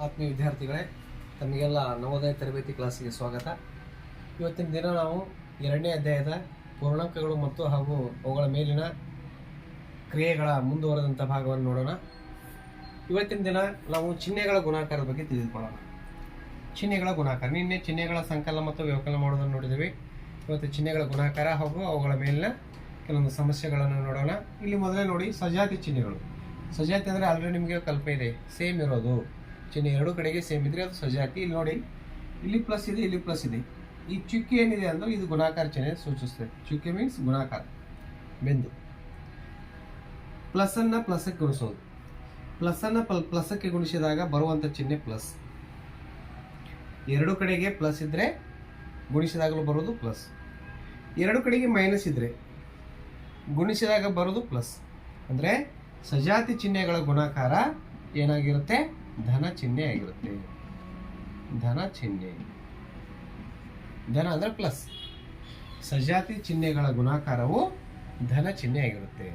ಆತ್ಮೀಯ ವಿದ್ಯಾರ್ಥಿಗಳೇ, ತಮಗೆಲ್ಲ ನವೋದಯ ತರಬೇತಿ ಕ್ಲಾಸಿಗೆ ಸ್ವಾಗತ. ಇವತ್ತಿನ ದಿನ ನಾವು ಎರಡನೇ ಅಧ್ಯಾಯದ ಪೂರ್ಣಾಂಕಗಳು ಮತ್ತು ಹಾಗೂ ಅವುಗಳ ಮೇಲಿನ ಕ್ರಿಯೆಗಳ ಮುಂದುವರೆದಂಥ ಭಾಗವನ್ನು ನೋಡೋಣ. ಇವತ್ತಿನ ದಿನ ನಾವು ಚಿಹ್ನೆಗಳ ಗುಣಾಕಾರದ ಬಗ್ಗೆ ತಿಳಿದುಕೊಳ್ಳೋಣ. ಚಿಹ್ನೆಗಳ ಗುಣಾಕಾರ, ನಿನ್ನೆ ಚಿಹ್ನೆಗಳ ಸಂಕಲನ ಮತ್ತು ವ್ಯವಕಲನ ಮಾಡೋದನ್ನು ನೋಡಿದ್ದೀವಿ. ಇವತ್ತು ಚಿಹ್ನೆಗಳ ಗುಣಾಕಾರ ಹಾಗೂ ಅವುಗಳ ಮೇಲಿನ ಕೆಲವೊಂದು ಸಮಸ್ಯೆಗಳನ್ನು ನೋಡೋಣ. ಇಲ್ಲಿ ಮೊದಲೇ ನೋಡಿ ಸಜಾತಿ ಚಿಹ್ನೆಗಳು. ಸಜಾತಿ ಅಂದರೆ ಆಲ್ರೆಡಿ ನಿಮಗೆ ಕಲ್ಪನೆ ಇದೆ ಸೇಮ್ ಇರೋದು. ಚಿಹ್ನೆ ಎರಡು ಕಡೆಗೆ ಸೇಮ್ ಇದ್ರೆ ಅದು ಸಜಾತಿ ಇಲ್ಲಿ ನೋಡಿ, ಇಲ್ಲಿ ಪ್ಲಸ್ ಇದೆ, ಇಲ್ಲಿ ಪ್ಲಸ್ ಇದೆ. ಈ ಚುಕ್ಕಿ ಏನಿದೆ ಅಂದ್ರೆ ಇದು ಗುಣಾಕಾರ ಚಿಹ್ನೆ ಸೂಚಿಸ್ತದೆ ಚುಕ್ಕಿ ಮೀನ್ಸ್ ಗುಣಾಕಾರ, ಬಿಂದು. ಪ್ಲಸ್ ಅನ್ನ ಪ್ಲಸ್ಗೆ ಗುಣಿಸೋದು. ಪ್ಲಸ್ ಅನ್ನ ಪ್ಲ ಪ್ಲಸ್ಗೆ ಗುಣಿಸಿದಾಗ ಬರುವಂಥ ಚಿಹ್ನೆ ಪ್ಲಸ್ ಎರಡು ಕಡೆಗೆ ಪ್ಲಸ್ ಇದ್ದರೆ ಗುಣಿಸಿದಾಗಲೂ ಬರೋದು ಪ್ಲಸ್ ಎರಡು ಕಡೆಗೆ ಮೈನಸ್ ಇದ್ದರೆ ಗುಣಿಸಿದಾಗ ಬರೋದು ಪ್ಲಸ್ ಅಂದರೆ ಸಜಾತಿ ಚಿಹ್ನೆಗಳ ಗುಣಾಕಾರ ಏನಾಗಿರುತ್ತೆ? ಧನ ಚಿಹ್ನೆ ಆಗಿರುತ್ತೆ. ಧನ ಚಿಹ್ನೆ. ಧನ ಅಂದರೆ ಪ್ಲಸ್ ಸಜಾತಿ ಚಿಹ್ನೆಗಳ ಗುಣಾಕಾರವು ಧನ ಚಿಹ್ನೆ ಆಗಿರುತ್ತೆ.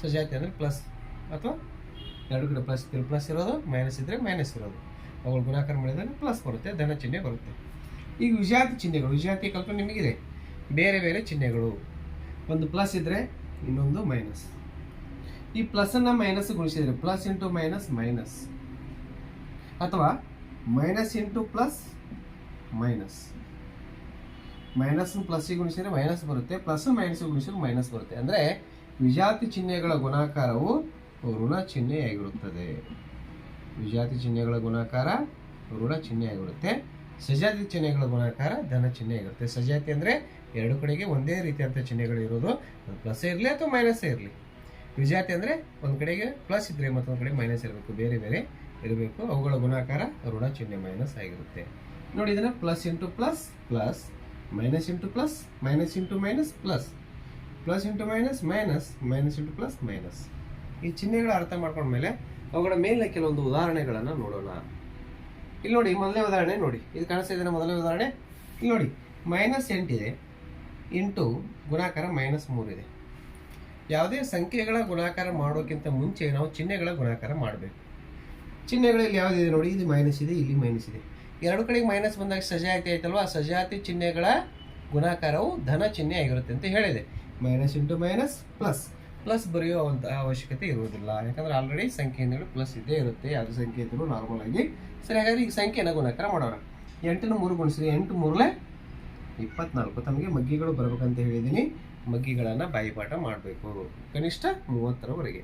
ಸಜಾತಿ ಅಂದರೆ ಪ್ಲಸ್ ಅಥವಾ ಎರಡು ಕಡೆ ಪ್ಲಸ್ ಇದ್ರೆ ಪ್ಲಸ್ ಇರೋದು ಮೈನಸ್ ಇದ್ರೆ ಮೈನಸ್ ಇರೋದು. ಅವುಗಳು ಗುಣಾಕಾರ ಮಾಡಿದಾಗ ಪ್ಲಸ್ ಬರುತ್ತೆ, ಧನ ಚಿಹ್ನೆ ಬರುತ್ತೆ. ಈಗ ವಿಜಾತಿ ಚಿಹ್ನೆಗಳು, ವಿಜಾತಿ ಕಲ್ಪನೆ ನಿಮಗಿದೆ. ಬೇರೆ ಬೇರೆ ಚಿಹ್ನೆಗಳು. ಒಂದು ಪ್ಲಸ್ ಇದ್ರೆ ಇನ್ನೊಂದು ಮೈನಸ್ ಈ ಪ್ಲಸ್ ಅನ್ನ ಮೈನಸ್ ಗುಣಿಸಿದ್ರೆ ಪ್ಲಸ್ ಇಂಟು ಮೈನಸ್ ಮೈನಸ್ ಅಥವಾ minus into plus minus minus plus ಗುಣಿಸಿದ್ರೆ minus ಬರುತ್ತೆ ಪ್ಲಸ್ ಮೈನಸ್ ಗುಣಿಸಿದ್ರೆ ಮೈನಸ್ ಬರುತ್ತೆ. ಅಂದ್ರೆ ವಿಜಾತಿ ಚಿಹ್ನೆಗಳ ಗುಣಾಕಾರವು ಋಣ ಚಿಹ್ನೆಯಾಗಿರುತ್ತದೆ. ವಿಜಾತಿ ಚಿಹ್ನೆಗಳ ಗುಣಾಕಾರ ಋಣ ಚಿಹ್ನೆಯಾಗಿರುತ್ತೆ. ಸಜಾತಿ ಚಿಹ್ನೆಗಳ ಗುಣಾಕಾರ ಧನ ಚಿಹ್ನೆಯಾಗಿರುತ್ತೆ. ಸಜಾತಿ ಅಂದ್ರೆ ಎರಡು ಕಡೆಗೆ ಒಂದೇ ರೀತಿಯಾದಂಥ ಚಿಹ್ನೆಗಳು ಇರೋದು. ಪ್ಲಸ್ ಇರಲಿ ಅಥವಾ ಮೈನಸ್ ಇರಲಿ? ವಿಜಾತಿ ಅಂದರೆ ಒಂದು ಕಡೆಗೆ ಪ್ಲಸ್ ಇದ್ದರೆ ಮತ್ತೊಂದು ಕಡೆ ಮೈನಸ್ ಇರಬೇಕು. ಬೇರೆ ಬೇರೆ ಇರಬೇಕು. ಅವುಗಳ ಗುಣಾಕಾರ ಋಣ ಚಿಹ್ನೆ ಮೈನಸ್ ಆಗಿರುತ್ತೆ. ನೋಡಿ ಇದನ್ನ plus into plus plus minus into plus minus into minus plus plus into minus minus minus into plus minus ಈ ಚಿಹ್ನೆಗಳ ಅರ್ಥ ಮಾಡ್ಕೊಂಡ್ಮೇಲೆ ಅವುಗಳ ಮೇಲೆ ಕೆಲವೊಂದು ಉದಾಹರಣೆಗಳನ್ನು ನೋಡೋಣ. ಇಲ್ಲಿ ನೋಡಿ ಮೊದಲನೇ ಉದಾಹರಣೆ ನೋಡಿ. ಇದು ಕಾಣಿಸ್ತಾ ಇದೆ ಮೊದಲನೇ ಉದಾಹರಣೆ. ಇಲ್ಲಿ ನೋಡಿ ಮೈನಸ್ ಎಂಟಿದೆ ಇಂಟು ಗುಣಾಕಾರ ಮೈನಸ್ ಮೂರಿದೆ ಯಾವುದೇ ಸಂಖ್ಯೆಗಳ ಗುಣಾಕಾರ ಮಾಡೋಕ್ಕಿಂತ ಮುಂಚೆ ನಾವು ಚಿಹ್ನೆಗಳ ಗುಣಾಕಾರ ಮಾಡಬೇಕು. ಚಿಹ್ನೆಗಳಲ್ಲಿ ಯಾವುದಿದೆ ನೋಡಿ ಇದು ಮೈನಸ್ ಇದೆ, ಇಲ್ಲಿ ಮೈನಸ್ ಇದೆ. ಎರಡು ಕಡೆಗೆ ಮೈನಸ್ ಬಂದಾಗ ಸಜಾತಿ ಆಯ್ತಲ್ವಾ? ಸಜಾತಿ ಚಿಹ್ನೆಗಳ ಗುಣಾಕಾರವು ಧನ ಚಿಹ್ನೆ ಆಗಿರುತ್ತೆ ಅಂತ ಹೇಳಿದೆ. Minus into minus plus plus ಬರೆಯುವಂತಹ ಅವಶ್ಯಕತೆ ಇರುವುದಿಲ್ಲ. ಯಾಕಂದ್ರೆ ಆಲ್ರೆಡಿ ಸಂಖ್ಯೆಯಿಂದಲೂ ಪ್ಲಸ್ ಇದ್ದೇ ಇರುತ್ತೆ. ಯಾವುದೇ ಸಂಖ್ಯೆ ಇದ್ದರೂ ನಾರ್ಮಲ್ ಆಗಿ ಸರಿ, ಹಾಗಾದ್ರೆ ಈಗ ಸಂಖ್ಯೆನ ಗುಣಾಕಾರ ಮಾಡೋಣ. ಎಂಟನ್ನು ಮೂರು ಗುಣಿಸಿದೆ ಎಂಟು ಮೂರಲೇ ಇಪ್ಪತ್ನಾಲ್ಕು. ತಮಗೆ ಮಗ್ಗಿಗಳು ಬರಬೇಕಂತ ಹೇಳಿದ್ದೀನಿ. ಮಗ್ಗಿಗಳನ್ನು ಬಾಯಿಪಾಠ ಮಾಡಬೇಕು. ಕನಿಷ್ಠ ಮೂವತ್ತರವರೆಗೆ.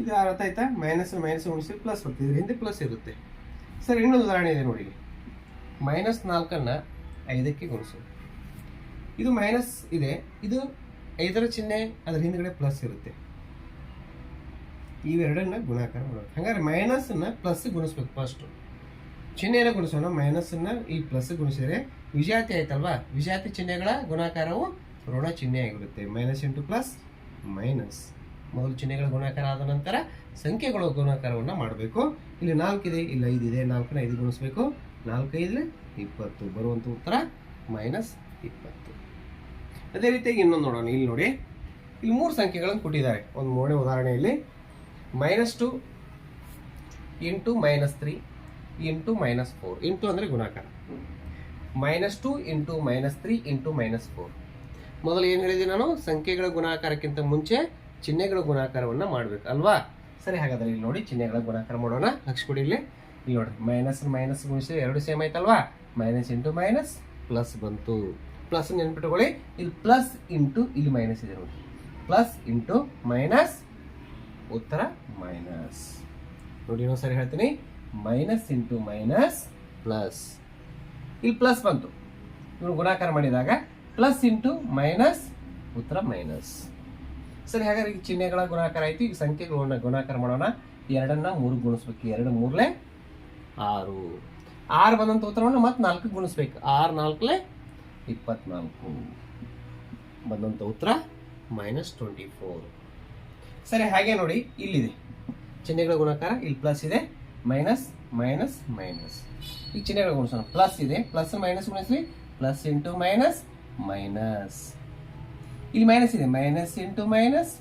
ಇದು ಅರ್ಥ ಆಯ್ತಾ? ಮೈನಸ್ ಮೈನಸ್ ಗುಣಿಸಿ ಪ್ಲಸ್ ಇದ್ರ ಹಿಂದೆ ಪ್ಲಸ್ ಇರುತ್ತೆ. ಸರ್, ಇನ್ನೊಂದು ಉದಾಹರಣೆ ಇದೆ ನೋಡಿ. ಮೈನಸ್ ನಾಲ್ಕನ್ನು ಐದಕ್ಕೆ ಗುಣಿಸು. ಇದು ಮೈನಸ್ ಇದೆ. ಇದು ಐದರ ಚಿಹ್ನೆ, ಅದರ ಹಿಂದ್ಗಡೆ ಪ್ಲಸ್ ಇರುತ್ತೆ. ಇವೆರಡನ್ನ ಗುಣಾಕಾರ ಮಾಡೋದು ಹಾಗಾದ್ರೆ ಮೈನಸ್ನ ಪ್ಲಸ್ ಗುಣಿಸ್ಬೇಕು ಫಸ್ಟು ಚಿಹ್ನೆನ ಗುಣಿಸೋಣ. ಮೈನಸನ್ನು ಈ ಪ್ಲಸ್ ಗುಣಿಸಿದರೆ ವಿಜಾತಿ ಆಯ್ತಲ್ವಾ? ವಿಜಾತಿ ಚಿಹ್ನೆಗಳ ಗುಣಾಕಾರವು ಋಣ ಚಿಹ್ನೆ ಆಗಿರುತ್ತೆ. ಮೈನಸ್ ಇಂಟು ಪ್ಲಸ್ ಮೈನಸ್ ಮೊದಲು ಚಿಹ್ನೆಗಳ ಗುಣಾಕಾರ ಆದ ನಂತರ ಸಂಖ್ಯೆಗಳ ಗುಣಾಕಾರವನ್ನು ಮಾಡಬೇಕು. ಇಲ್ಲಿ ನಾಲ್ಕಿದೆ ಇಲ್ಲಿ ಐದಿದೆ ನಾಲ್ಕನ ಐದು ಗುಣಿಸ್ಬೇಕು. ನಾಲ್ಕು ಐದ್ರೆ ಇಪ್ಪತ್ತು. ಬರುವಂಥ ಉತ್ತರ ಮೈನಸ್ ಇಪ್ಪತ್ತು. ಅದೇ ರೀತಿಯಾಗಿ ಇನ್ನೊಂದು ನೋಡೋಣ. ಇಲ್ಲಿ ನೋಡಿ, ಇಲ್ಲಿ ಮೂರು ಸಂಖ್ಯೆಗಳನ್ನು ಕೊಟ್ಟಿದ್ದಾರೆ. ಒಂದು ಮೂರನೇ ಉದಾಹರಣೆಯಲ್ಲಿ minus two into minus three into minus four. Into ಅಂದರೆ ಗುಣಾಕಾರ. Minus two into minus three into minus four. ಮೊದಲು ಏನು ಹೇಳಿದೆ ನಾನು? ಸಂಖ್ಯೆಗಳ ಗುಣಾಕಾರಕ್ಕಿಂತ ಮುಂಚೆ ಚಿಹ್ನೆಗಳ ಗುಣಾಕಾರವನ್ನು ಮಾಡಬೇಕು, ಅಲ್ವಾ? ಸರಿ, ಹಾಗಾದ್ರೆ ಇಲ್ಲಿ ನೋಡಿ ಚಿಹ್ನೆಗಳ ಗುಣಾಕಾರ ಮಾಡೋಣ. ಲಕ್ಷ ಇಲ್ಲಿ. ಇಲ್ಲಿ ನೋಡಿ ಮೈನಸ್ ಮೈನಸ್ ಗುಣಿಸಿ ಎರಡು ಸೇಮ್ ಆಯ್ತಲ್ವಾ? ಮೈನಸ್ ಇಂಟು ಮೈನಸ್ ಪ್ಲಸ್ ಬಂತು. ಪ್ಲಸ್ ನೆನ್ಪಿಟ್ಕೊಳ್ಳಿ. ಇಲ್ಲಿ ಪ್ಲಸ್ ಇಂಟು ಇಲ್ಲಿ ಮೈನಸ್ ಇದೆ ನೋಡಿ. ಪ್ಲಸ್ ಇಂಟು ಮೈನಸ್ ಉತ್ತರ ಮೈನಸ್ ನೋಡಿ, ಇನ್ನೊಂದು ಸರಿ ಹೇಳ್ತೀನಿ. ಮೈನಸ್ ಇಂಟು ಮೈನಸ್ ಪ್ಲಸ್ ಇಲ್ಲಿ ಪ್ಲಸ್ ಬಂತು. ಇವರು ಗುಣಾಕಾರ ಮಾಡಿದಾಗ ಪ್ಲಸ್ ಇಂಟು ಮೈನಸ್ ಉತ್ತರ ಮೈನಸ್ ಸರಿ, ಹಾಗಾದ್ರೆ ಈಗ ಚಿಹ್ನೆಗಳ ಗುಣಾಕಾರ ಆಯ್ತು. ಈ ಸಂಖ್ಯೆಗಳನ್ನ ಗುಣಾಕಾರ ಮಾಡೋಣ. ಎರಡನ್ನ ಮೂರು ಗುಣಿಸ್ಬೇಕು. ಎರಡು ಮೂರ್ಲೆ ಆರು. ಆರು ಬಂದಂತ ಉತ್ತರವನ್ನು ಮತ್ತೆ ನಾಲ್ಕು ಗುಣಿಸ್ಬೇಕು. ಆರು ನಾಲ್ಕಲೆ ಇಪ್ಪತ್ನಾಲ್ಕು. ಬಂದಂಥ ಉತ್ತರ ಮೈನಸ್ ಟ್ವೆಂಟಿ ಫೋರ್ ಸರಿ, ಹಾಗೆ ನೋಡಿ. ಇಲ್ಲಿದೆ. ಚಿಹ್ನೆಗಳ ಗುಣಾಕಾರ ಇಲ್ಲಿ ಪ್ಲಸ್ ಇದೆ. ಮೈನಸ್ ಮೈನಸ್ ಮೈನಸ್ ಈ ಚಿಹ್ನೆಗಳ ಗುಣಿಸೋಣ. ಪ್ಲಸ್ ಇದೆ. ಪ್ಲಸ್ ಮೈನಸ್ ಗುಣಿಸ್ಲಿ. ಪ್ಲಸ್ ಇಂಟು ಮೈನಸ್ ಮೈನಸ್ ಇಲ್ಲಿ ಮೈನಸ್ ಇದೆ. Minus into minus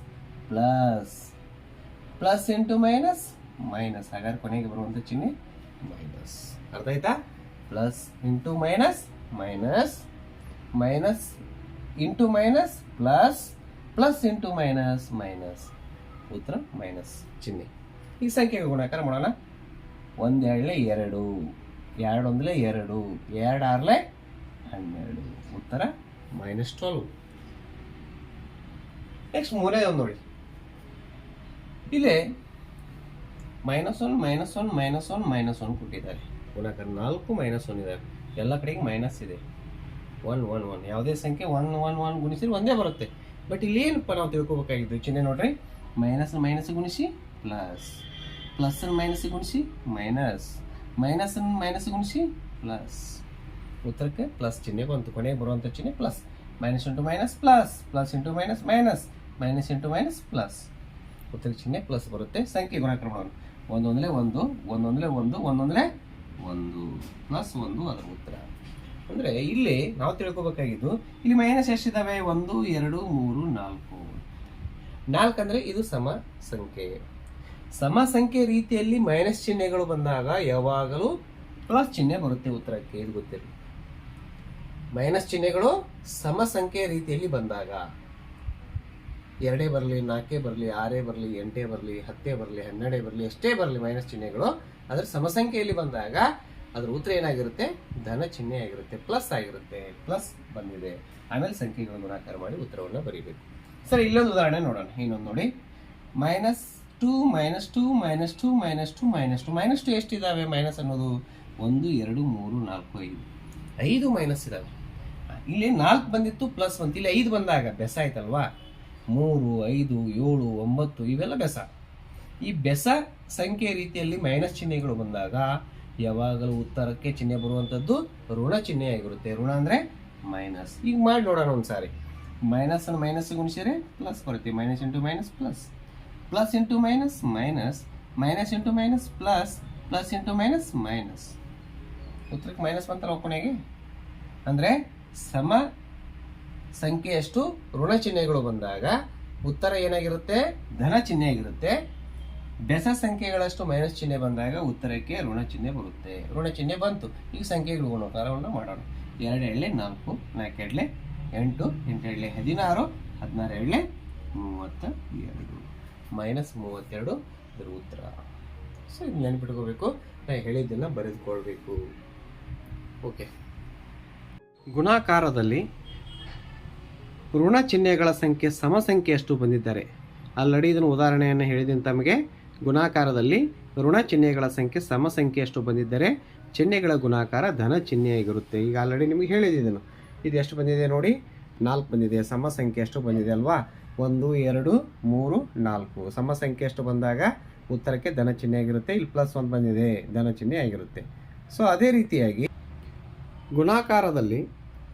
plus plus into minus minus ಹಾಗಾದ್ರೆ ಕೊನೆಗೆ ಬರುವಂಥ ಚಿಹ್ನೆ ಮೈನಸ್ ಅರ್ಥ ಆಯ್ತಾ? Plus into minus minus minus into minus plus plus into minus minus ಉತ್ತರ ಮೈನಸ್ ಚಿಹ್ನೆ. ಈ ಸಂಖ್ಯೆಗೆ ಗುಣಾಕಾರ ಮಾಡೋಣ. ಒಂದು ಎರಡಲೆ ಎರಡು. ಎರಡು ಒಂದಲೇ ಎರಡು. ಎರಡು ಆರ್ಲೆ ಹನ್ನೆರಡು. ಉತ್ತರ ಮೈನಸ್ ಟ್ವೆಲ್ವ್ ನೆಕ್ಸ್ಟ್ ಒಂದು ನೋಡಿ ಇಲ್ಲಿ minus one minus one minus one minus one ಕೊಟ್ಟಿದ್ದಾರೆ. ಗುಣಾಕಾರ ನಾಲ್ಕು ಮೈನಸ್ ಒನ್ ಇದ್ದಾರೆ ಎಲ್ಲ ಕಡೆಗೆ ಮೈನಸ್ ಇದೆ. ಒನ್ ಒನ್ ಒನ್ ಯಾವುದೇ ಸಂಖ್ಯೆ ಒನ್ ಒನ್ ಒನ್ ಗುಣಿಸಿದ್ರೆ ಒಂದೇ ಬರುತ್ತೆ. ಬಟ್ ಇಲ್ಲಿ ಏನಪ್ಪ ನಾವು ತಿಳ್ಕೊಬೇಕಾಗಿದ್ದು ಚಿಹ್ನೆ ನೋಡ್ರಿ. ಮೈನಸ್ ಮೈನಸ್ ಗುಣಿಸಿ ಪ್ಲಸ್ ಪ್ಲಸ್ ಮೈನಸ್ ಗುಣಿಸಿ ಮೈನಸ್ ಮೈನಸ್ ಮೈನಸ್ ಗುಣಿಸಿ ಪ್ಲಸ್ ಉತ್ತರಕ್ಕೆ ಪ್ಲಸ್ ಚಿಹ್ನೆ ಬಂತು. ಕೊನೆಗೆ ಬರುವಂಥ ಚಿಹ್ನೆ plus minus into minus plus plus into minus minus minus into minus plus ಉತ್ತರ ಚಿಹ್ನೆ ಪ್ಲಸ್ ಬರುತ್ತೆ. ಸಂಖ್ಯೆ ಗುಣಾಕಾರ ಮಾಡೋಣ ಒಂದೊಂದಲೇ ಒಂದು ಒಂದೊಂದಲೇ ಒಂದು ಒಂದೊಂದಲೇ ಒಂದು. ಪ್ಲಸ್ ಒಂದು ಅದರ ಉತ್ತರ. ಅಂದರೆ ಇಲ್ಲಿ ನಾವು ತಿಳ್ಕೊಬೇಕಾಗಿದ್ದು, ಇಲ್ಲಿ ಮೈನಸ್ ಎಷ್ಟಿದಾವೆ? ಒಂದು, ಎರಡು, ಮೂರು, ನಾಲ್ಕು. ನಾಲ್ಕು ಅಂದರೆ ಇದು ಸಮ ಸಂಖ್ಯೆ ಸಮ ಸಂಖ್ಯೆ ರೀತಿಯಲ್ಲಿ ಮೈನಸ್ ಚಿಹ್ನೆಗಳು ಬಂದಾಗ ಯಾವಾಗಲೂ ಪ್ಲಸ್ ಚಿಹ್ನೆ ಬರುತ್ತೆ ಉತ್ತರಕ್ಕೆ. ಇದು ಗೊತ್ತಿರಲಿ. ಮೈನಸ್ ಚಿಹ್ನೆಗಳು ಸಮ ಸಂಖ್ಯೆ ರೀತಿಯಲ್ಲಿ ಬಂದಾಗ. ಎರಡೇ ಬರಲಿ, ನಾಲ್ಕೇ ಬರಲಿ, ಆರೇ ಬರಲಿ, ಎಂಟೇ ಬರಲಿ, ಹತ್ತೇ ಬರಲಿ, ಹನ್ನೆರಡೇ ಬರಲಿ, ಎಷ್ಟೇ ಬರಲಿ ಮೈನಸ್ ಚಿಹ್ನೆಗಳು, ಅದರ ಸಮಸಂಖ್ಯೆಯಲ್ಲಿ ಬಂದಾಗ ಅದರ ಉತ್ತರ ಏನಾಗಿರುತ್ತೆ? ಧನ ಚಿಹ್ನೆ ಆಗಿರುತ್ತೆ, ಪ್ಲಸ್ ಆಗಿರುತ್ತೆ, ಪ್ಲಸ್ ಬಂದಿದೆ. ಆಮೇಲೆ ಸಂಖ್ಯೆಗಳ ಗುಣಾಕಾರ ಮಾಡಿ ಉತ್ತರವನ್ನು ಬರೀಬೇಕು. ಸರ್, ಇಲ್ಲೊಂದು ಉದಾಹರಣೆ ನೋಡೋಣ. ಇನ್ನೊಂದು ನೋಡಿ. Minus two minus two minus two minus two minus two. Minus two ಎಷ್ಟಿದ್ದಾವೆ minus ಅನ್ನೋದು ಒಂದು, ಎರಡು, ಮೂರು, ನಾಲ್ಕು, ಐದು. ಐದು ಮೈನಸ್ ಇದಾವೆ. ಇಲ್ಲಿ ನಾಲ್ಕು ಬಂದಿತ್ತು, ಪ್ಲಸ್ ಬಂತು ಇಲ್ಲಿ ಐದು ಬಂದಾಗ, ಬೆಸ ಆಯ್ತಲ್ವಾ? ಮೂರು, ಐದು, ಏಳು, ಒಂಬತ್ತು ಇವೆಲ್ಲ ಬೆಸ. ಈ ಬೆಸ ಸಂಖ್ಯೆ ರೀತಿಯಲ್ಲಿ ಮೈನಸ್ ಚಿಹ್ನೆಗಳು ಬಂದಾಗ ಯಾವಾಗಲೂ ಉತ್ತರಕ್ಕೆ ಚಿಹ್ನೆ ಬರುವಂಥದ್ದು ಋಣ ಚಿಹ್ನೆ ಆಗಿರುತ್ತೆ. ಋಣ ಅಂದರೆ ಮೈನಸ್ ಈಗ ಮಾಡಿ ನೋಡೋಣ ಒಂದ್ಸಾರಿ. ಮೈನಸ್ ಅನ್ನು ಮೈನಸ್ ಗುಣಿಸಿದ್ರೆ ಪ್ಲಸ್ ಬರುತ್ತೆ. Minus into minus plus plus into minus minus minus into minus plus plus into minus minus ಉತ್ತರಕ್ಕೆ ಮೈನಸ್ ಬಂತಲ್ಲ ಒಪ್ಪಣೆಗೆ ಅಂದರೆ ಸಮ ಸಂಖ್ಯೆಯಷ್ಟು ಋಣ ಚಿಹ್ನೆಗಳು ಬಂದಾಗ ಉತ್ತರ ಏನಾಗಿರುತ್ತೆ? ಧನ ಚಿಹ್ನೆ ಆಗಿರುತ್ತೆ. ಬೆಸ ಸಂಖ್ಯೆಗಳಷ್ಟು ಮೈನಸ್ ಚಿಹ್ನೆ ಬಂದಾಗ ಉತ್ತರಕ್ಕೆ ಋಣ ಚಿಹ್ನೆ ಬರುತ್ತೆ. ಋಣ ಚಿಹ್ನೆ ಬಂತು. ಈಗ ಸಂಖ್ಯೆಗಳು ಗುಣಕಾರವನ್ನು ಮಾಡೋಣ. ಎರಡು ಎಳ್ಳೆ ನಾಲ್ಕು ನಾಲ್ಕು ಎಡ್ಲೆ ಎಂಟು ಎಂಟು ಎಡ್ಲೆ ಹದಿನಾರು ಹದಿನಾರು ಎಳ್ಳೆ ಮೂವತ್ತ ಎರಡು ಮೈನಸ್ ಮೂವತ್ತೆರಡು, ಇದರ ಉತ್ತರ. ಸೊ ಇದು ನೆನ್ಪಿಟ್ಕೋಬೇಕು. ನಾ ಹೇಳಿದ್ದನ್ನು ಬರೆದುಕೊಳ್ಬೇಕು. ಓಕೆ. ಗುಣಾಕಾರದಲ್ಲಿ ಋಣ ಚಿಹ್ನೆಗಳ ಸಂಖ್ಯೆ ಸಮ ಸಂಖ್ಯೆಯಷ್ಟು ಬಂದಿದ್ದಾರೆ. ಆಲ್ರೆಡಿ ಇದನ್ನು ಉದಾಹರಣೆಯನ್ನು ಹೇಳಿದ್ದೀನಿ ತಮಗೆ ಗುಣಾಕಾರದಲ್ಲಿ ಋಣ ಚಿಹ್ನೆಗಳ ಸಂಖ್ಯೆ ಸಮ ಸಂಖ್ಯೆಯಷ್ಟು ಬಂದಿದ್ದರೆ ಚಿಹ್ನೆಗಳ ಗುಣಾಕಾರ ಧನ ಚಿಹ್ನೆಯಾಗಿರುತ್ತೆ. ಈಗ ಆಲ್ರೆಡಿ ನಿಮಗೆ ಹೇಳಿದ್ದೀನಿ ಇದು ಎಷ್ಟು ಬಂದಿದೆ ನೋಡಿ? ನಾಲ್ಕು ಬಂದಿದೆ. ಸಮ ಸಂಖ್ಯೆ ಎಷ್ಟು ಬಂದಿದೆ ಅಲ್ವಾ? ಒಂದು, ಎರಡು, ಮೂರು, ನಾಲ್ಕು. ಸಮ ಸಂಖ್ಯೆ ಎಷ್ಟು ಬಂದಾಗ ಉತ್ತರಕ್ಕೆ ಧನ ಚಿಹ್ನೆ ಆಗಿರುತ್ತೆ ಇಲ್ಲಿ ಪ್ಲಸ್ ಒಂದು ಬಂದಿದೆ. ಧನ ಚಿಹ್ನೆ ಆಗಿರುತ್ತೆ ಸೊ ಅದೇ ರೀತಿಯಾಗಿ ಗುಣಾಕಾರದಲ್ಲಿ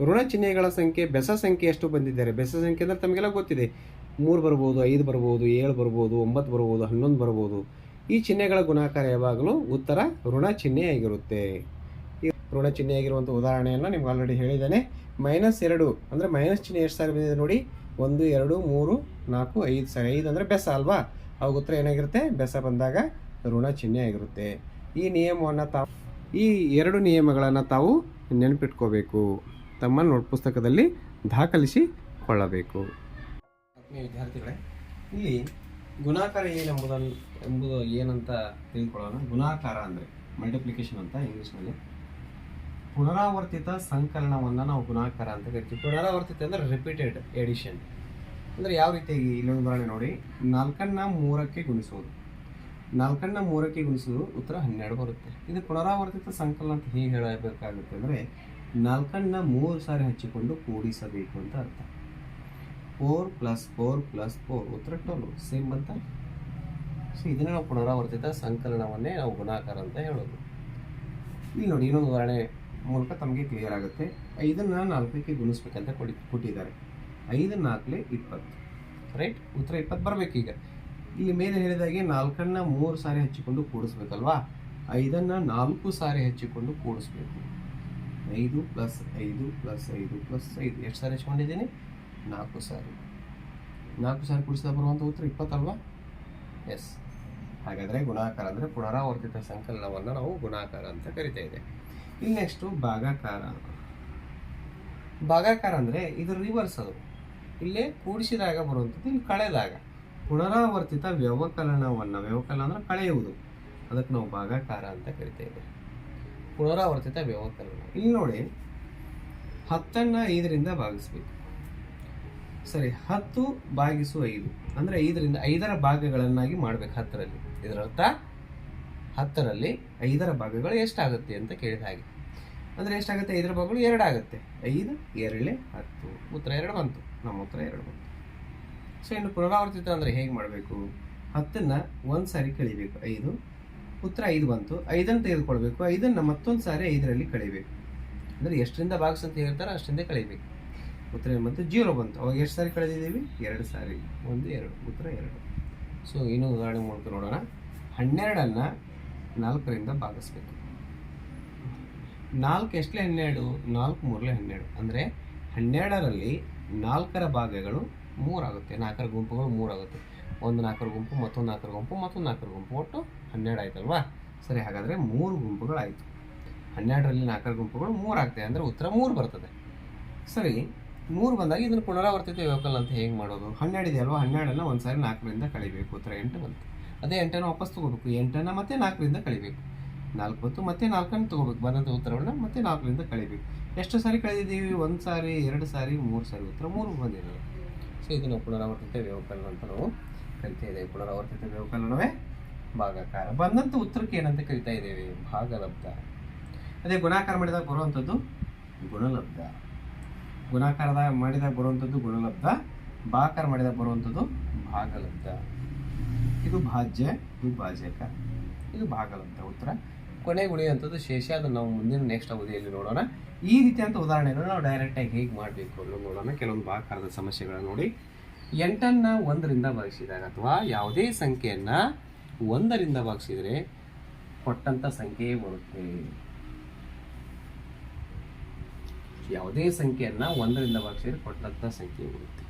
ಋಣ ಚಿಹ್ನೆಗಳ ಸಂಖ್ಯೆ, ಬೆಸ ಸಂಖ್ಯೆ ಎಷ್ಟು ಬಂದಿದ್ದಾರೆ? ಬೆಸ ಸಂಖ್ಯೆ ಅಂದರೆ ತಮಗೆಲ್ಲ ಗೊತ್ತಿದೆ. ಮೂರು ಬರ್ಬೋದು, ಐದು ಬರ್ಬೋದು, ಏಳು ಬರ್ಬೋದು, ಒಂಬತ್ತು ಬರ್ಬೋದು, ಹನ್ನೊಂದು ಬರ್ಬೋದು. ಈ ಚಿಹ್ನೆಗಳ ಗುಣಾಕಾರ ಯಾವಾಗಲೂ ಉತ್ತರ ಋಣ ಚಿಹ್ನೆ ಆಗಿರುತ್ತೆ. ಈ ಋಣ ಚಿಹ್ನೆ ಆಗಿರುವಂಥ ಉದಾಹರಣೆಯನ್ನು ನಿಮ್ಗೆ ಆಲ್ರೆಡಿ ಹೇಳಿದ್ದೇನೆ. ಮೈನಸ್ ಎರಡು ಅಂದರೆ ಮೈನಸ್ ಚಿಹ್ನೆ ಎಷ್ಟು ಸಾರಿ ಬಂದಿದೆ ನೋಡಿ. ಒಂದು, ಎರಡು, ಮೂರು, ನಾಲ್ಕು, ಐದು ಸಾರಿ. ಐದು ಅಂದರೆ ಬೆಸ ಅಲ್ವಾ? ಅವಾಗ ಉತ್ತರ ಏನಾಗಿರುತ್ತೆ? ಬೆಸ ಬಂದಾಗ ಋಣ ಚಿಹ್ನೆ ಆಗಿರುತ್ತೆ. ಈ ನಿಯಮವನ್ನು ತಾವು ಈ ಎರಡು ನಿಯಮಗಳನ್ನು ತಾವು ನೆನಪಿಟ್ಕೋಬೇಕು. ತಮ್ಮ ನೋಟ್ ಪುಸ್ತಕದಲ್ಲಿ ದಾಖಲಿಸಿಕೊಳ್ಳಬೇಕು ವಿದ್ಯಾರ್ಥಿಗಳೇ, ಇಲ್ಲಿ ಗುಣಾಕಾರ ಏನೆಂಬುದನ್ನು ಎಂಬುದು ಏನಂತ ತಿಳ್ಕೊಳ್ಳೋಣ. ಗುಣಾಕಾರ ಅಂದರೆ ಮಲ್ಟಿಪ್ಲಿಕೇಶನ್ ಅಂತ ಇಂಗ್ಲೀಷ್ನಲ್ಲಿ. ಪುನರಾವರ್ತಿತ ಸಂಕಲನವನ್ನು ನಾವು ಗುಣಾಕಾರ ಅಂತ ಕರಿತೀವಿ. ಪುನರಾವರ್ತಿತ ಅಂದರೆ ರಿಪೀಟೆಡ್ ಎಡಿಷನ್ ಅಂದರೆ ಯಾವ ರೀತಿಯಾಗಿ ಇಲ್ಲೊಂದು ಉದಾಹರಣೆ ನೋಡಿ. ನಾಲ್ಕನ್ನ ಮೂರಕ್ಕೆ ಗುಣಿಸೋದು ನಾಲ್ಕನ್ನ ಮೂರಕ್ಕೆ ಗುಣಿಸೋದು ಉತ್ತರ ಹನ್ನೆರಡು ಬರುತ್ತೆ. ಇದು ಪುನರಾವರ್ತಿತ ಸಂಕಲನ ಅಂತ ಹೇಗೆ ಹೇಳಬೇಕಾಗುತ್ತೆ ಅಂದರೆ ನಾಲ್ಕನ್ನ ಮೂರು ಸಾರಿ ಹಚ್ಚಿಕೊಂಡು ಕೂಡಿಸಬೇಕು ಅಂತ ಅರ್ಥ. Four plus four plus four ಉತ್ತರ ಟ್ವೆಲ್ವ್ ಸೇಮ್ ಅಂತ? ಸೊ ಇದನ್ನೇ ನಾವು ಪುನರಾವರ್ತಿತ ಸಂಕಲನವನ್ನೇ ನಾವು ಗುಣಾಕಾರ ಅಂತ ಹೇಳೋದು. ಇಲ್ಲಿ ನೋಡಿ, ಇನ್ನೊಂದು ಉದಾಹರಣೆ ಮೂಲಕ ತಮಗೆ ಕ್ಲಿಯರ್ ಆಗುತ್ತೆ. ಐದನ್ನು ನಾಲ್ಕಕ್ಕೆ ಗುಣಿಸ್ಬೇಕಂತ ಕೊಡಿ, ಕೊಟ್ಟಿದ್ದಾರೆ. ಐದು ನಾಲ್ಕಲೆ ಇಪ್ಪತ್ತು. ರೈಟ್ ಉತ್ತರ ಇಪ್ಪತ್ತು ಬರಬೇಕೀಗ. ಇಲ್ಲಿ ಮೇಲೆ ಹೇಳಿದಾಗೆ ನಾಲ್ಕನ್ನ ಮೂರು ಸಾರಿ ಹಚ್ಚಿಕೊಂಡು ಕೂಡಿಸ್ಬೇಕಲ್ವಾ? ಐದನ್ನು ನಾಲ್ಕು ಸಾರಿ ಹಚ್ಚಿಕೊಂಡು ಕೂಡಿಸ್ಬೇಕು. ಐದು ಪ್ಲಸ್ ಐದು ಪ್ಲಸ್ ಐದು ಪ್ಲಸ್ ಐದು. ಎಷ್ಟು ಸಾರಿ ಹಚ್ಕೊಂಡಿದ್ದೀನಿ? ನಾಲ್ಕು ಸಾರಿ. ನಾಲ್ಕು ಸಾರಿ ಕೂಡಿಸಿದ ಬರುವಂಥ ಉತ್ತರ ಇಪ್ಪತ್ತಲ್ವಾ? ಎಸ್ ಹಾಗಾದರೆ ಗುಣಾಕಾರ ಅಂದರೆ ಪುನರಾವರ್ತಿತ ಸಂಕಲನವನ್ನು ನಾವು ಗುಣಾಕಾರ ಅಂತ ಕರಿತಾ ಇದೆ ಇಲ್ಲಿ ನೆಕ್ಸ್ಟು ಭಾಗಾಕಾರ. ಭಾಗಾಕಾರ ಅಂದರೆ ಇದು ರಿವರ್ಸ್ ಅದು. ಇಲ್ಲೇ ಕೂಡಿಸಿದಾಗ ಬರುವಂಥದ್ದು ಇಲ್ಲಿ ಕಳೆದಾಗ. ಪುನರಾವರ್ತಿತ ವ್ಯವಕಲನವನ್ನು ವ್ಯವಕಲನ ಅಂದರೆ ಕಳೆಯುವುದು. ಅದಕ್ಕೆ ನಾವು ಭಾಗಾಕಾರ ಅಂತ ಕರಿತೇವೆ ಪುನರಾವರ್ತಿತ ವ್ಯವಕಲನ. ಇಲ್ಲಿ ನೋಡಿ, ಹತ್ತನ್ನು ಐದರಿಂದ ಭಾಗಿಸ್ಬೇಕು. ಸರಿ, ಹತ್ತು ಭಾಗಿಸು ಐದು. ಅಂದರೆ ಐದರಿಂದ ಐದರ ಭಾಗಗಳನ್ನಾಗಿ ಮಾಡ್ಬೇಕು ಹತ್ತರಲ್ಲಿ. ಇದರ ಅರ್ಥ ಹತ್ತರಲ್ಲಿ ಐದರ ಭಾಗಗಳು ಎಷ್ಟಾಗುತ್ತೆ ಅಂತ ಕೇಳಿದ ಹಾಗೆ. ಅಂದರೆ ಎಷ್ಟಾಗುತ್ತೆ? ಐದರ ಭಾಗಗಳು ಎರಡಾಗುತ್ತೆ ಐದು, ಎರಡೇ, ಹತ್ತು. ಉತ್ತರ ಎರಡು ಬಂತು. ನಮ್ಮ ಉತ್ತರ ಎರಡು ಬಂತು. ಸೊ, ಇನ್ನು ಪುನರಾವರ್ತಿತ ಅಂದರೆ ಹೇಗೆ ಮಾಡಬೇಕು? ಹತ್ತನ್ನು ಒಂದು ಸಾರಿ ಕಳಿಬೇಕು. ಐದು ಉತ್ತರ ಐದು ಬಂತು. ಐದನ್ನು ತೆಗೆದುಕೊಳ್ಬೇಕು. ಐದನ್ನು ಮತ್ತೊಂದು ಸಾರಿ ಐದರಲ್ಲಿ ಕಳಿಬೇಕು ಅಂದರೆ ಎಷ್ಟರಿಂದ ಭಾಗಿಸ್ ಅಂತ ಹೇಳ್ತಾರೋ ಅಷ್ಟರಿಂದ ಕಳಿಬೇಕು ಉತ್ತರ ಏನು ಬಂತು? ಜೀರೋ ಬಂತು. ಅವಾಗ ಎಷ್ಟು ಸಾರಿ ಕಳೆದಿದ್ದೀವಿ? ಎರಡು ಸಾರಿ. ಒಂದು, ಎರಡು. ಉತ್ತರ ಎರಡು. ಸೊ ಇನ್ನೊಂದು ಉದಾಹರಣೆ ಮೂಲಕ ನೋಡೋಣ. ಹನ್ನೆರಡನ್ನು ನಾಲ್ಕರಿಂದ ಭಾಗಿಸ್ಬೇಕು. ನಾಲ್ಕು ಎಷ್ಟಲೇ ಹನ್ನೆರಡು? ನಾಲ್ಕು ಮೂರಲೇ ಹನ್ನೆರಡು. ಅಂದರೆ ಹನ್ನೆರಡರಲ್ಲಿ ನಾಲ್ಕರ ಭಾಗಗಳು ಮೂರಾಗುತ್ತೆ. ನಾಲ್ಕರ ಗುಂಪುಗಳು ಮೂರಾಗುತ್ತೆ. ಒಂದು ನಾಲ್ಕರ ಗುಂಪು, ಮತ್ತೊಂದು ನಾಲ್ಕರ ಗುಂಪು, ಮತ್ತೊಂದು ನಾಲ್ಕರ ಗುಂಪು. ಒಟ್ಟು ಹನ್ನೆರಡು ಆಯ್ತಲ್ವಾ? ಸರಿ, ಹಾಗಾದರೆ ಮೂರು ಗುಂಪುಗಳಾಯಿತು. ಹನ್ನೆರಡರಲ್ಲಿ ನಾಲ್ಕರ ಗುಂಪುಗಳು ಮೂರು ಆಗ್ತದೆ ಅಂದರೆ ಉತ್ತರ ಮೂರು ಬರ್ತದೆ. ಸರಿ, ಮೂರು ಬಂದಾಗ ಇದನ್ನು ಪುನರಾವರ್ತಿತ ವ್ಯವಕಲ್ ಅಂತ ಹೇಗೆ ಮಾಡೋದು? ಹನ್ನೆರಡು ಇದೆ ಅಲ್ವಾ? ಹನ್ನೆರಡನ್ನು ಒಂದು ಸಾರಿ ನಾಲ್ಕರಿಂದ ಕಳಿಬೇಕು, ಉತ್ತರ ಎಂಟು ಬಂತು. ಅದೇ ಎಂಟನ್ನು ವಾಪಸ್ ತಗೋಬೇಕು, ಎಂಟನ್ನು ಮತ್ತೆ ನಾಲ್ಕರಿಂದ ಕಳಿಬೇಕು. ನಾಲ್ಕು ಬಂತು, ಮತ್ತೆ ನಾಲ್ಕನ್ನು ತಗೋಬೇಕು ಬಂದಂಥ ಉತ್ತರವನ್ನು ಮತ್ತೆ ನಾಲ್ಕರಿಂದ ಕಳಿಬೇಕು. ಎಷ್ಟು ಸಾರಿ ಕಳೆದಿದ್ದೀವಿ? ಒಂದು ಸಾರಿ, ಎರಡು ಸಾರಿ, ಮೂರು ಸಾರಿ, ಉತ್ತರ ಮೂರು ಬಂದಿರೋದು ಸೊ, ಇದನ್ನು ಪುನರಾವರ್ತಿತ ವ್ಯವಕಲ್ ಅಂತ ನಾವು ಕರಿತಾ ಇದ್ದೇವೆ ಪುನರಾವರ್ತಿತ ವ್ಯವಕಲನವೇ ಭಾಗಾಕಾರ. ಬಂದಂಥ ಉತ್ತರಕ್ಕೆ ಏನಂತ ಕರಿತಾ ಇದ್ದೇವೆ? ಭಾಗಲಬ್ಧ. ಅದೇ ಗುಣಾಕಾರ ಮಾಡಿದಾಗ ಬರುವಂಥದ್ದು ಗುಣಲಬ್ಧ. ಗುಣಾಕಾರದ ಮಾಡಿದಾಗ ಬರುವಂಥದ್ದು ಗುಣಲಬ್ಧ. ಭಾಕಾರ ಮಾಡಿದಾಗ ಬರುವಂಥದ್ದು ಭಾಗಲಬ್ಧ. ಇದು ಭಾಜ್ಯ, ಇದು ಭಾಜಕ, ಇದು ಭಾಗಲಬ್ಧ ಉತ್ತರ. ಕೊನೆಗೆ ಉಳಿಯುವಂಥದ್ದು ಶೇಷ. ಅದನ್ನು ನಾವು ಮುಂದಿನ ನೆಕ್ಸ್ಟ್ ಅವಧಿಯಲ್ಲಿ ನೋಡೋಣ. ಈ ರೀತಿಯಂಥ ಉದಾಹರಣೆಗಳನ್ನ ನಾವು ಡೈರೆಕ್ಟಾಗಿ ಹೇಗೆ ಮಾಡಬೇಕು ಅನ್ನೋದು ನೋಡೋಣ. ಕೆಲವೊಂದು ಭಾಕಾರದ ಸಮಸ್ಯೆಗಳನ್ನು ನೋಡಿ. ಎಂಟನ್ನು ಒಂದರಿಂದ ಭಾಗಿಸಿದಾಗ ಅಥವಾ ಯಾವುದೇ ಸಂಖ್ಯೆಯನ್ನು ಒಂದರಿಂದ ಭಾಗಿಸಿದರೆ ಕೊಟ್ಟಂಥ ಸಂಖ್ಯೆ ಬರುತ್ತೆ. ಯಾವುದೇ ಸಂಖ್ಯೆಯನ್ನು ಒಂದರಿಂದ ಭಾಗಿಸಿದರೆ ಕೊಟ್ಟಂತ ಸಂಖ್ಯೆ ಬರುತ್ತೆ.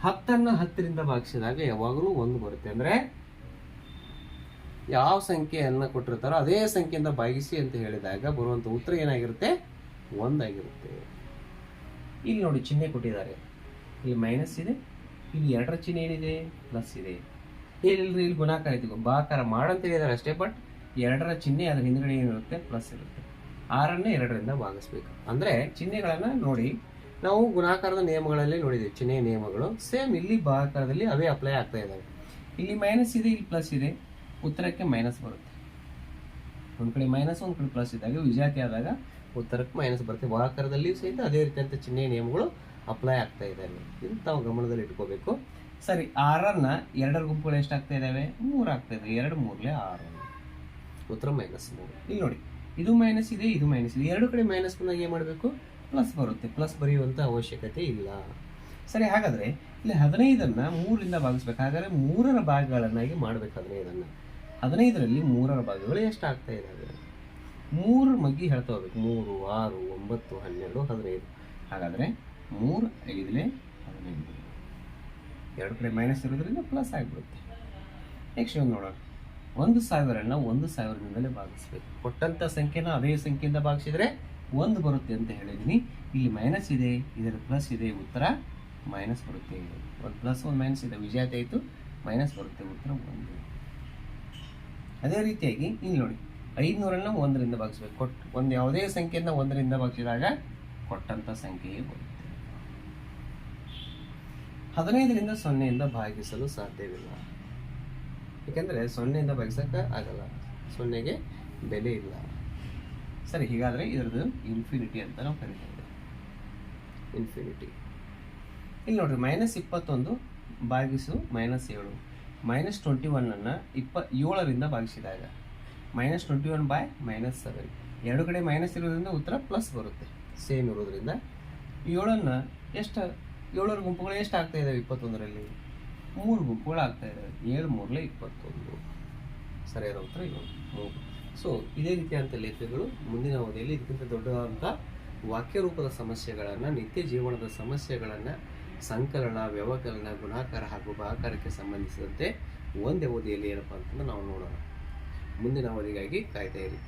ಹತ್ತನ್ನು ಹತ್ತರಿಂದ ಭಾಗಿಸಿದಾಗ ಯಾವಾಗಲೂ ಒಂದು ಬರುತ್ತೆ. ಅಂದ್ರೆ ಯಾವ ಸಂಖ್ಯೆಯನ್ನು ಕೊಟ್ಟಿರ್ತಾರೋ ಅದೇ ಸಂಖ್ಯೆಯಿಂದ ಭಾಗಿಸಿ ಅಂತ ಹೇಳಿದಾಗ ಬರುವಂತ ಉತ್ತರ ಏನಾಗಿರುತ್ತೆ? ಒಂದಾಗಿರುತ್ತೆ. ಇಲ್ಲಿ ನೋಡಿ ಚಿಹ್ನೆ ಕೊಟ್ಟಿದ್ದಾರೆ. ಇಲ್ಲಿ ಮೈನಸ್ ಇದೆ ಇಲ್ಲಿ ಎರಡರ ಚಿಹ್ನೆ ಏನಿದೆ? ಪ್ಲಸ್ ಇದೆ. ಇಲ್ಲಿ ಇಲ್ಲಿ ಗುಣಾಕಾರ ಇದೆ. ಭಾಕಾರ ಮಾಡಂತ ಹೇಳಿದಾರೆ ಅಷ್ಟೇ ಬಟ್ ಎರಡರ ಚಿಹ್ನೆ ಅದರ ಹಿಂದ್ಗಡೆ ಏನಿರುತ್ತೆ? ಪ್ಲಸ್ ಇರುತ್ತೆ. ಆರನ್ನೇ ಎರಡರಿಂದ ಭಾಗಿಸ್ಬೇಕು. ಅಂದರೆ ಚಿಹ್ನೆಗಳನ್ನು ನೋಡಿ, ನಾವು ಗುಣಾಕಾರದ ನಿಯಮಗಳಲ್ಲಿ ನೋಡಿದ್ದೀವಿ ಚಿಹ್ನೆಯ ನಿಯಮಗಳು ಸೇಮ್ ಇಲ್ಲಿ ಭಾಗಾಕಾರದಲ್ಲಿ ಅವೇ ಅಪ್ಲೈ ಆಗ್ತಾ ಇದ್ದಾವೆ. ಇಲ್ಲಿ ಮೈನಸ್ ಇದೆ, ಇಲ್ಲಿ ಪ್ಲಸ್ ಇದೆ. ಉತ್ತರಕ್ಕೆ ಮೈನಸ್ ಬರುತ್ತೆ. ಒಂದು ಕಡೆ ಮೈನಸ್ ಒಂದು ಕಡೆ ಪ್ಲಸ್ ಇದ್ದಾಗ ವಿಜಾತಿ ಆದಾಗ ಉತ್ತರಕ್ಕೆ ಮೈನಸ್ ಬರುತ್ತೆ. ಭಾಗಾಕಾರದಲ್ಲಿಯೂ ಸಹಿತ ಅದೇ ರೀತಿಯಂಥ ಚಿಹ್ನೆಯ ನಿಯಮಗಳು ಅಪ್ಲೈ ಆಗ್ತಾ ಇದೆ ತಾವು ಗಮನದಲ್ಲಿ ಇಟ್ಕೋಬೇಕು. ಸರಿ ಆರನ್ನ ಎರಡರ ಗುಂಪುಗಳು ಎಷ್ಟಾಗ್ತಾ ಇದ್ದಾವೆ ಮೂರು ಆಗ್ತಾ ಇದೆ. ಎರಡು ಮೂರಲೆ ಆರು. ಉತ್ತರ ಮೈನಸ್ ಮೂರು. ಇಲ್ಲಿ ನೋಡಿ, ಇದು ಮೈನಸ್ ಇದೆ, ಇದು ಮೈನಸ್ ಇದೆ. ಎರಡು ಕಡೆ ಮೈನಸ್ ಬಂದಾಗ ಏನು ಮಾಡಬೇಕು? ಪ್ಲಸ್ ಬರುತ್ತೆ. ಪ್ಲಸ್ ಬರೆಯುವಂಥ ಅವಶ್ಯಕತೆ ಇಲ್ಲ. ಸರಿ, ಹಾಗಾದರೆ ಇಲ್ಲಿ ಹದಿನೈದನ್ನು ಮೂರಿಂದ ಭಾಗಿಸ್ಬೇಕು. ಹಾಗಾದರೆ ಮೂರರ ಭಾಗಗಳನ್ನಾಗಿ ಮಾಡಬೇಕು ಹದಿನೈದನ್ನು. ಹದಿನೈದರಲ್ಲಿ ಮೂರರ ಭಾಗಗಳು ಎಷ್ಟು ಆಗ್ತಾ ಇದ್ದಾವೆ ಮೂರು ಮಗ್ಗಿ ಹೇಳ್ತಾ ಹೋಗ್ಬೇಕು. ಮೂರು, ಆರು, ಒಂಬತ್ತು, ಹನ್ನೆರಡು, ಹದಿನೈದು. ಹಾಗಾದರೆ ಮೂರು ಐದಲೇ ಹದಿನೈದು. ಎರಡು ಕಡೆ ಮೈನಸ್ ಇರೋದ್ರಿಂದ ಪ್ಲಸ್ ಆಗಿಬಿಡುತ್ತೆ. ನೆಕ್ಸ್ಟ್ ಒಂದು ನೋಡೋಣ. ಒಂದು ಸಾವಿರನ ಒಂದು ಸಾವಿರದಿಂದಲೇ ಭಾಗಿಸ್ಬೇಕು. ಕೊಟ್ಟಂಥ ಸಂಖ್ಯೆನ ಅದೇ ಸಂಖ್ಯೆಯಿಂದ ಭಾಗಿಸಿದರೆ ಒಂದು ಬರುತ್ತೆ ಅಂತ ಹೇಳಿದ್ದೀನಿ ಇಲ್ಲಿ ಮೈನಸ್ ಇದೆ, ಇದರ ಪ್ಲಸ್ ಇದೆ, ಉತ್ತರ ಮೈನಸ್ ಬರುತ್ತೆ. ಒಂದು ಪ್ಲಸ್ ಒಂದು ಮೈನಸ್ ಇದೆ. ವಿಜಾತಿ ಆಯಿತು ಮೈನಸ್ ಬರುತ್ತೆ, ಉತ್ತರ ಒಂದು. ಅದೇ ರೀತಿಯಾಗಿ ಇಲ್ಲಿ ನೋಡಿ, ಐದುನೂರನ್ನು ಒಂದರಿಂದ ಭಾಗಿಸ್ಬೇಕು. ಕೊಟ್ಟು ಒಂದು ಯಾವುದೇ ಸಂಖ್ಯೆಯಿಂದ ಒಂದರಿಂದ ಭಾಗಿಸಿದಾಗ ಕೊಟ್ಟಂಥ ಸಂಖ್ಯೆಯೇ ಬರುತ್ತೆ. ಹದಿನೈದರಿಂದ ಸೊನ್ನೆಯಿಂದ ಭಾಗಿಸಲು ಸಾಧ್ಯವಿಲ್ಲ. ಏಕೆಂದರೆ ಸೊನ್ನೆಯಿಂದ ಭಾಗಿಸಕ್ಕೆ ಆಗಲ್ಲ. ಸೊನ್ನೆಗೆ ಬೆಲೆ ಇಲ್ಲ. ಸರಿ, ಹೀಗಾದರೆ ಇದರದ್ದು ಇನ್ಫಿನಿಟಿ ಅಂತ ನಾವು ಕರಿತೇವೆ. ಇನ್ಫಿನಿಟಿ ಇಲ್ಲಿ ನೋಡಿರಿ ಮೈನಸ್ ಇಪ್ಪತ್ತೊಂದು ಭಾಗಿಸು ಮೈನಸ್ ಏಳು. ಮೈನಸ್ ಟ್ವೆಂಟಿ ಒನ್ನನ್ನು ಇಪ್ಪ, ಏಳರಿಂದ ಭಾಗಿಸಿದಾಗ. Minus twenty one by minus seven ಎರಡು ಕಡೆ ಮೈನಸ್ ಇರೋದ್ರಿಂದ ಉತ್ತರ ಪ್ಲಸ್ ಬರುತ್ತೆ. ಸೇಮ್ ಇರೋದ್ರಿಂದ ಏಳನ್ನು ಎಷ್ಟು ಏಳರ ಗುಂಪುಗಳು ಎಷ್ಟು ಆಗ್ತಾ ಇದ್ದಾವೆ ಇಪ್ಪತ್ತೊಂದರಲ್ಲಿ? ಮೂರು ಗುಂಪುಗಳು ಆಗ್ತಾ ಇದ್ದಾವೆ ಏಳು ಮೂರಲೇ ಇಪ್ಪತ್ತೊಂದು. ಸರಿಯಾದ ಉತ್ತರ ಏಳು ಮೂರು. ಸೊ ಇದೇ ರೀತಿಯಾದಂಥ ಲೇಖಗಳು ಮುಂದಿನ ಅವಧಿಯಲ್ಲಿ ಇದಕ್ಕಿಂತ ದೊಡ್ಡದಾದಂಥ ವಾಕ್ಯ ರೂಪದ ಸಮಸ್ಯೆಗಳನ್ನು, ನಿತ್ಯ ಜೀವನದ ಸಮಸ್ಯೆಗಳನ್ನು, ಸಂಕಲನ, ವ್ಯವಕಲನ, ಗುಣಾಕಾರ ಹಾಗೂ ಭಾಗಾಕಾರಕ್ಕೆ ಸಂಬಂಧಿಸಿದಂತೆ ಒಂದೇ ಅವಧಿಯಲ್ಲಿ ಏನಪ್ಪ ಅಂತಂದ್ರೆ ನಾವು ನೋಡೋಣ. ಮುಂದಿನ ಅವಧಿಗಾಗಿ ಕಾಯ್ತಾ ಇರಿ.